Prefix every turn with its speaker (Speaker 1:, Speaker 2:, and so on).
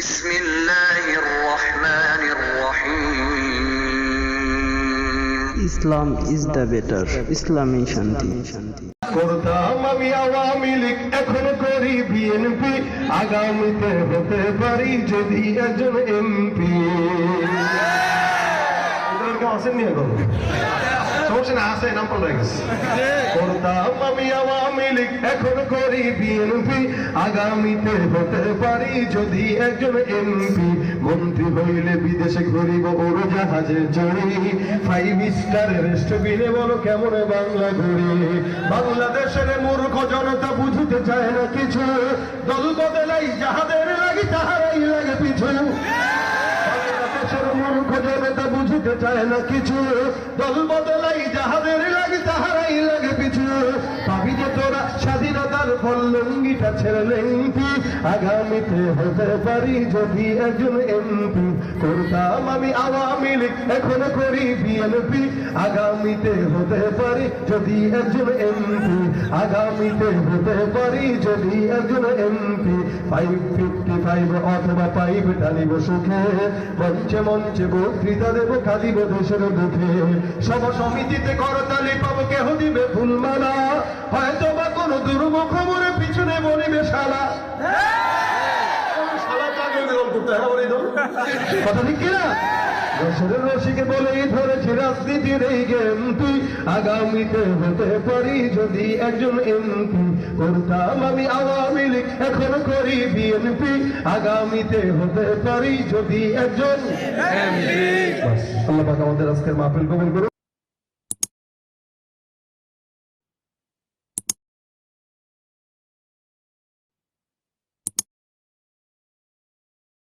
Speaker 1: بسم الله الرحمن الرحيم
Speaker 2: Islam is the better ইসলামী শান্তি
Speaker 3: করতাম আমি আওয়ামী লীগ এখন করি বিএনপি আগামীতে হতে পারি যদি একজন এমপি আসেননি এখন সমস্যা না আছে নাম পড়ে গেছে। করতাম আমি আওয়ামী লীগ, এখন করি বিএনপি আগামীতে হতে পারি যদি একজন এমপি মন্ত্রী হইলে বিদেশে ঘুরিব উড়োজাহাজে চড়ি। ফাইভ স্টার রেস্টুরেন্টে বলো কেমন বাংলা ঘুরি। বাংলাদেশের মূর্খ জনতা বুঝতে চায় না কিছু। দল বদলাই যাহাদের লাগি তাহারাই লাগে পিছু বাংলাদেশের মূর্খ জনতা বুঝতে চায় না কিছু। দল বদলাই যাহাদের লাগে তাহারাই লাগে পিছু। পাবি যে তোরা স্বাধীনতার লঙ্গিটা ছেড়ে লেঙ্কি আগামীতে হতে পারি যদি একজন এমপি। করতাম আমি আওয়ামী লীগ, এখন করি বিএনপি। আগামীতে হতে পারি যদি একজন এমপি। আগামীতে হতে পারি যদি একজন এমপি। ফাইভ ফিফটি ফাইভ অথবা ফাইভ টানিব সুখে। মঞ্চে মঞ্চে বক্তৃতা দেব, কাঁদিব দেশের দুঃখে। সভা সমিতিতে করতালি পাবো, কেহ দিবে ফুলমালা। হয়তো খবরে পিছনে বলিবে শালা। শালা কাকে বেগম করতে হয় বলে দাও। কথা ঠিক কিনা? রসের রসিকে বলেই ধরেছি রাজনীতির এই গেম তুই আগামীতে হতে পারি যদি একজন এমপি করতাম আমি আওয়ামী লীগ এখন করি বিএনপি। আগামীতে হতে পারি যদি একজন বাস, আল্লাহ পাক আমাদের আজকের মাহফিল কবুল করুন